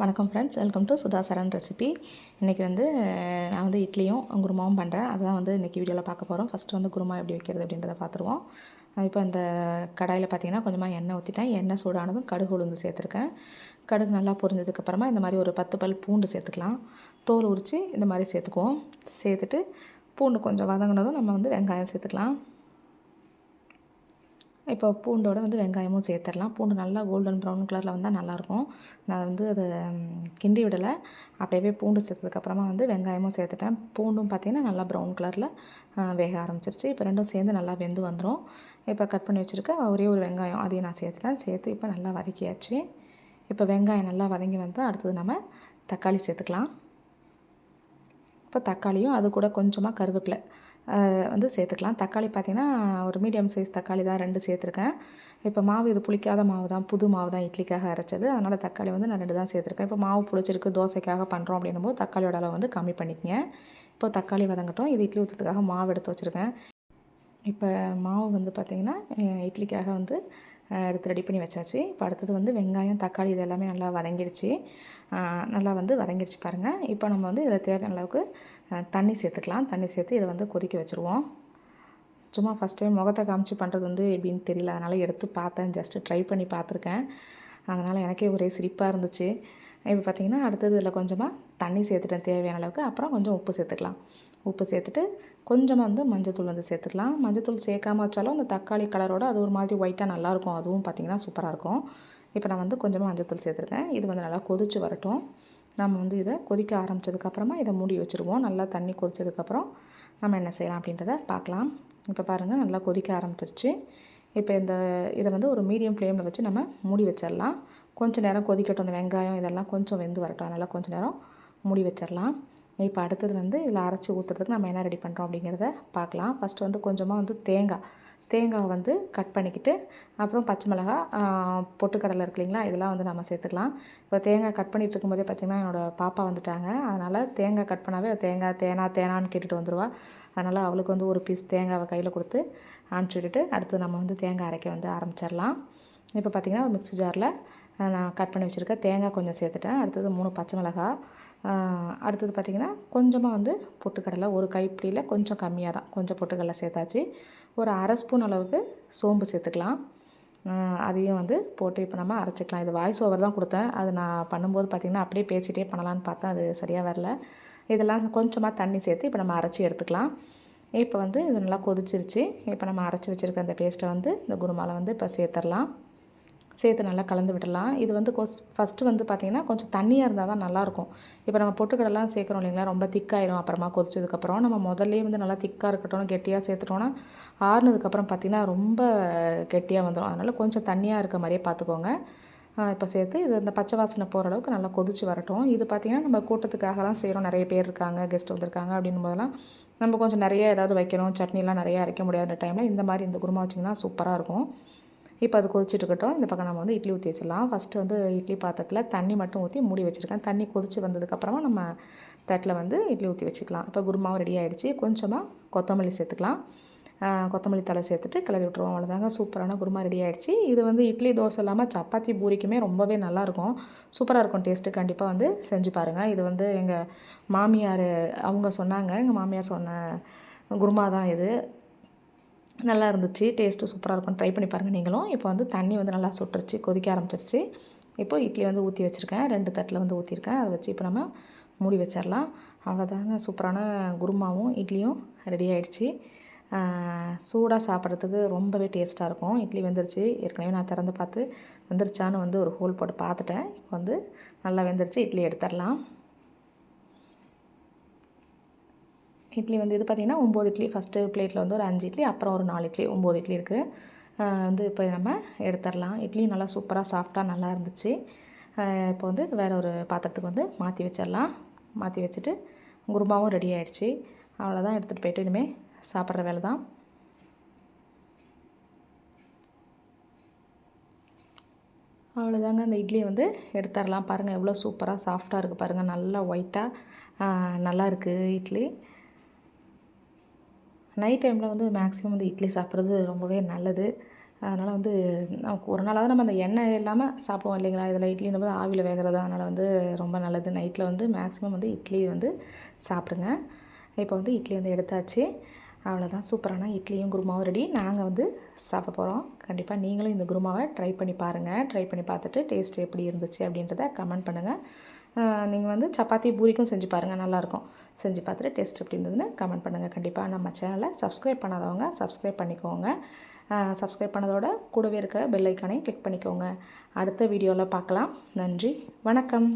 வணக்கம் friends welcome to Sudha Saran recipe இன்றைக்கி வந்து நான் வந்து இட்லியும் குருமாவும் பண்ணுறேன் அதுதான் வந்து இன்றைக்கி வீடியோவில் பார்க்க போகிறோம் ஃபஸ்ட்டு வந்து குருமா எப்படி வைக்கிறது அப்படின்றத பார்த்துருவோம். இப்போ இந்த கடாயில் பார்த்தீங்கன்னா கொஞ்சமாக எண்ணெய் ஊற்றிட்டேன் எண்ணெய் சூடானதும் கடுகு உளுந்து சேர்த்துருக்கேன். கடுகு நல்லா பொரிஞ்சதுக்கப்புறமா இந்த மாதிரி ஒரு பத்து பல் பூண்டு சேர்த்துக்கலாம். தோல் உரித்து இந்த மாதிரி சேர்த்துக்குவோம். சேர்த்துட்டு பூண்டு கொஞ்சம் வதங்கினதும் நம்ம வந்து வெங்காயம் சேர்த்துக்கலாம். இப்போ பூண்டோட வந்து வெங்காயமும் சேர்த்துடலாம். பூண்டு நல்லா கோல்டன் ப்ரௌன் கலரில் வந்தால் நல்லாயிருக்கும். நான் வந்து அதை கிண்டி விடலை. அப்படியே பூண்டு சேர்த்ததுக்கப்புறமா வந்து வெங்காயமும் சேர்த்துட்டேன். பூண்டும் பார்த்திங்கன்னா நல்லா ப்ரௌன் கலரில் வேக ஆரம்பிச்சிருச்சு. இப்போ ரெண்டும் சேர்ந்து நல்லா வெந்து வந்துடும் இப்போ கட் பண்ணி வச்சுருக்க ஒரே ஒரு வெங்காயம் அதையும் நான் சேர்த்துட்டேன். சேர்த்து இப்போ நல்லா வதக்கியாச்சு. இப்போ வெங்காயம் நல்லா வதங்கி வந்து அடுத்தது நம்ம தக்காளி சேர்த்துக்கலாம். இப்போ தக்காளியும் அது கூட கொஞ்சமாக கருவேப்பிலை. வந்து சேர்த்துக்கலாம். தக்காளி பார்த்திங்கன்னா ஒரு மீடியம் சைஸ் தக்காளி தான் ரெண்டு சேர்த்துருக்கேன். இப்போ மாவு இது புளிக்காத மாவு தான் புது மாவு தான் இட்லிக்காக அரைச்சது. அதனால் தக்காளி வந்து நான் ரெண்டு தான் சேர்த்துருக்கேன். இப்போ மாவு புளிச்சிருக்கு தோசைக்காக பண்ணுறோம் அப்படின்னும் போது தக்காளியோட அளவு வந்து கம்மி பண்ணிக்கங்க. இப்போ தக்காளி வதங்கட்டும். இது இட்லி ஊற்றுறதுக்காக மாவு எடுத்து வச்சுருக்கேன். இப்போ மாவு வந்து பார்த்திங்கன்னா இட்லிக்காக வந்து எடுத்து ரெடி பண்ணி வச்சாச்சு. இப்போ அடுத்தது வந்து வெங்காயம் தக்காளி இது எல்லாமே நல்லா வதங்கிடுச்சு நல்லா வந்து வதங்கிடுச்சு பாருங்கள் இப்போ நம்ம வந்து இதில் தேவையான அளவுக்கு தண்ணி சேர்த்துக்கலாம். தண்ணி சேர்த்து இதை வந்து கொதிக்க வச்சுருவோம். சும்மா ஃபஸ்ட் டைம் முகத்தை காமிச்சு பண்ணுறது வந்து எப்படின்னு தெரியல. அதனால் எடுத்து பார்த்தேன். ஜஸ்ட்டு ட்ரை பண்ணி பார்த்துருக்கேன். அதனால் எனக்கே ஒரே சிரிப்பாக இருந்துச்சு. இப்போ பார்த்தீங்கன்னா அடுத்தது இதில் கொஞ்சமாக தண்ணி சேர்த்துட்டேன் தேவையான அளவுக்கு. அப்புறம் கொஞ்சம் உப்பு சேர்த்துக்கலாம். உப்பு சேர்த்துட்டு கொஞ்சமாக வந்து மஞ்சத்தூள் வந்து சேர்த்துக்கலாம். மஞ்சத்தூள் சேர்க்காம வச்சாலும் அந்த தக்காளி கலரோட அது ஒரு மாதிரி ஒயிட்டாக நல்லாயிருக்கும். அதுவும் பார்த்திங்கன்னா சூப்பராக இருக்கும். இப்போ நான் வந்து கொஞ்சமாக மஞ்சத்தூள் சேர்த்துருக்கேன். இது வந்து நல்லா கொதிச்சு வரட்டும். நம்ம வந்து இதை கொதிக்க ஆரம்பித்ததுக்கப்புறமா இதை மூடி வச்சுருவோம். நல்லா தண்ணி கொதித்ததுக்கப்புறம் நம்ம என்ன செய்யலாம் அப்படின்றத பார்க்கலாம். இப்போ பாருங்கள் நல்லா கொதிக்க ஆரம்பிச்சிருச்சு. இப்போ இந்த இதை வந்து ஒரு மீடியம் ஃப்ளேமில் வச்சு நம்ம மூடி வச்சிடலாம். கொஞ்சம் நேரம் கொதிக்கட்டும் அந்த வெங்காயம் இதெல்லாம் கொஞ்சம் வெந்து வரட்டும். அதனால் கொஞ்சம் நேரம் மூடி வச்சிடலாம் இப்போ அடுத்தது வந்து இதில் அரைச்சி ஊற்றுறதுக்கு நம்ம என்ன ரெடி பண்ணுறோம் அப்படிங்கிறத பார்க்கலாம். ஃபஸ்ட்டு வந்து கொஞ்சமாக வந்து தேங்காய் தேங்காய் வந்து கட் பண்ணிக்கிட்டு அப்புறம் பச்சை மிளகா பொட்டுக்கடலை இருக்கு இல்லைங்களா இதெல்லாம் வந்து நம்ம சேர்த்துக்கலாம். இப்போ தேங்காய் கட் பண்ணிட்டு இருக்கும்போதே பார்த்திங்கன்னா என்னோடய பாப்பா வந்துட்டாங்க. அதனால் தேங்காய் கட் பண்ணாவே தேங்காய் தேனா தேனான்னு கேட்டுட்டு வந்துடுவா அதனால் அவளுக்கு வந்து ஒரு பீஸ் தேங்காவை கையில் கொடுத்து அனுப்பிச்சி விட்டுட்டு அடுத்து நம்ம வந்து தேங்காய் அரைக்க வந்து ஆரம்பிச்சிடலாம் இப்போ பார்த்திங்கன்னா மிக்ஸி ஜாரில் நான் கட் பண்ணி வச்சுருக்க தேங்காய் கொஞ்சம் சேர்த்துட்டேன். அடுத்தது மூணு பச்சை மிளகாய் அடுத்தது பார்த்திங்கன்னா கொஞ்சமாக வந்து பொட்டுக்கடலை ஒரு கைப்பிடியில் கொஞ்சம் கம்மியாக தான் கொஞ்சம் பொட்டுக்கடலை சேர்த்தாச்சு. ஒரு அரை ஸ்பூன் அளவுக்கு சோம்பு சேர்த்துக்கலாம். அதையும் வந்து போட்டு இப்போ நம்ம அரைச்சிக்கலாம். இது வாய்ஸ் ஓவர் தான் கொடுத்தேன். அது நான் பண்ணும்போது பார்த்திங்கன்னா அப்படியே பேசிகிட்டே பண்ணலான்னு பார்த்தேன். அது சரியாக வரல. இதெல்லாம் கொஞ்சமாக தண்ணி சேர்த்து இப்போ நம்ம அரைச்சி எடுத்துக்கலாம். இப்போ வந்து இது நல்லா கொதிச்சிருச்சு. இப்போ நம்ம அரைச்சி வச்சுருக்க அந்த பேஸ்ட்டை வந்து இந்த குருமாவில் வந்து இப்போ சேர்த்துடலாம். சேர்த்து நல்லா கலந்து விடலாம். இது வந்து கொஸ் ஃபஸ்ட்டு வந்து பார்த்திங்கன்னா கொஞ்சம் தண்ணியாக இருந்தால் தான் நல்லாயிருக்கும். இப்போ நம்ம பொட்டுக்கடலாம் சேர்க்குறோம் இல்லைங்களா? ரொம்ப திக்காயிரும் அப்புறமா கொதிச்சதுக்கப்புறம். நம்ம முதல்லே வந்து நல்லா திக்காக இருக்கட்டும் கெட்டியாக சேர்த்துட்டோன்னா ஆறுனதுக்கப்புறம் பார்த்திங்கன்னா ரொம்ப கெட்டியாக வந்துடும் அதனால் கொஞ்சம் தண்ணியாக இருக்க மாதிரியே பார்த்துக்கோங்க இப்போ சேர்த்து இது இந்த பச்சை வாசனை போகிற அளவுக்கு நல்லா கொதிச்சு வரட்டும். இது பார்த்திங்கன்னா நம்ம கூட்டத்துக்காகலாம் செய்கிறோம் நிறைய பேர் இருக்காங்க கெஸ்ட் வந்திருக்காங்க அப்படின்னும் போதெல்லாம் நம்ம கொஞ்சம் நிறைய ஏதாவது வைக்கணும். சட்னிலாம் நிறைய அரைக்க முடியாத டைமில் இந்த மாதிரி இந்த குருமா வச்சிங்கன்னா சூப்பராக இருக்கும். இப்போ அது கொதிச்சுட்டு இருக்கட்டும் இந்த பக்கம் நம்ம வந்து இட்லி ஊற்றி வச்சிடலாம். ஃபஸ்ட்டு வந்து இட்லி பாத்திரத்தில் தண்ணி மட்டும் ஊற்றி மூடி வச்சுருக்கேன். தண்ணி கொதிச்சு வந்ததுக்கப்புறமா நம்ம தட்டில் வந்து இட்லி ஊற்றி வச்சுக்கலாம். இப்போ குருமாவும் ரெடி ஆகிடுச்சு கொஞ்சமாக கொத்தமல்லி சேர்த்துக்கலாம். கொத்தமல்லி தலை சேர்த்துட்டு கிளறி விட்ருவோம் அவ்வளோதாங்க சூப்பரான குருமா ரெடி ஆகிடுச்சு இது வந்து இட்லி தோசை இல்லாமல் சப்பாத்தி பூரிக்குமே ரொம்பவே நல்லாயிருக்கும் சூப்பராக இருக்கும் டேஸ்ட்டு கண்டிப்பாக வந்து செஞ்சு பாருங்கள் இது வந்து எங்கள் மாமியார் அவங்க சொன்னாங்க. எங்கள் மாமியார் சொன்ன குருமா தான் இது. நல்லா இருந்துச்சு டேஸ்ட்டு சூப்பராக இருக்கும் ட்ரை பண்ணி பாருங்கள் நீங்களும். இப்போ வந்து தண்ணி வந்து நல்லா சுட்டுருச்சு கொதிக்க ஆரம்பிச்சிருச்சு. இப்போ இட்லி வந்து ஊற்றி வச்சுருக்கேன். ரெண்டு தட்டில் வந்து ஊற்றிருக்கேன் அதை வச்சு இப்போ நம்ம மூடி வச்சிடலாம் அவ்வளோதாங்க சூப்பரான குருமாவும் இட்லியும் ரெடி ஆகிடுச்சு சூடாக சாப்பிட்றதுக்கு ரொம்பவே டேஸ்ட்டாக இருக்கும். இட்லி வெந்துருச்சு. ஏற்கனவே நான் திறந்து பார்த்து வெந்துருச்சான்னு வந்து ஒரு ஹோல் போட்டு பார்த்துட்டேன். இப்போ வந்து நல்லா வெந்துருச்சு. இட்லி எடுத்துடலாம் இட்லி வந்து இது பார்த்திங்கன்னா ஒம்பது இட்லி. ஃபஸ்ட்டு பிளேட்டில் வந்து ஒரு அஞ்சு இட்லி அப்புறம் ஒரு நாலு இட்லி ஒம்பது இட்லி இருக்குது வந்து இப்போ நம்ம எடுத்துடலாம். இட்லி நல்லா சூப்பராக சாஃப்டாக நல்லா இருந்துச்சு. இப்போ வந்து வேறு ஒரு பாத்திரத்துக்கு வந்து மாற்றி வச்சிடலாம். மாற்றி வச்சுட்டு குருமாவும் ரெடி ஆகிடுச்சி அவ்வளோதான் எடுத்துகிட்டு போயிட்டு இனிமேல் சாப்பிட்ற வேலை தான் அவ்வளோதாங்க அந்த இட்லியை வந்து எடுத்துடலாம். பாருங்கள் எவ்வளோ சூப்பராக சாஃப்டாக இருக்குது பாருங்கள் நல்லா ஒயிட்டாக நல்லா இருக்குது இட்லி. நைட் டைமில் வந்து மேக்ஸிமம் வந்து இட்லி சாப்பிட்றது ரொம்பவே நல்லது. அதனால் வந்து நமக்கு ஒரு நாளாவது நம்ம அந்த எண்ணெய் இல்லாமல் சாப்பிடுவோம் இல்லைங்களா? இதில் இட்லின்னு போது ஆவியில் வேகிறது. அதனால் வந்து ரொம்ப நல்லது. நைட்டில் வந்து மேக்ஸிமம் வந்து இட்லி வந்து சாப்பிடுங்க. இப்போ வந்து இட்லி வந்து எடுத்தாச்சு. அவ்வளோதான் சூப்பரான இட்லியும் குருமாவும் ரெடி நாங்கள் வந்து சாப்பிட போகிறோம் கண்டிப்பாக நீங்களும் இந்த குருமாவை ட்ரை பண்ணி பாருங்கள் ட்ரை பண்ணி பார்த்துட்டு டேஸ்ட் எப்படி இருந்துச்சு அப்படின்றத கமெண்ட் பண்ணுங்கள் நீங்கள் வந்து சப்பாத்தி பூரிக்கும் செஞ்சு பாருங்கள் நல்லாயிருக்கும். செஞ்சு பார்த்துட்டு டேஸ்ட் எப்படி இருந்ததுன்னு கமெண்ட் பண்ணுங்கள் கண்டிப்பாக நம்ம சேனலை சப்ஸ்கிரைப் பண்ணாதவங்க சப்ஸ்கிரைப் பண்ணிக்கோங்க. சப்ஸ்கிரைப் பண்ணதோட கூடவே இருக்க பெல் ஐக்கானையும் கிளிக் பண்ணிக்கோங்க. அடுத்த வீடியோவில் பார்க்கலாம். நன்றி வணக்கம்.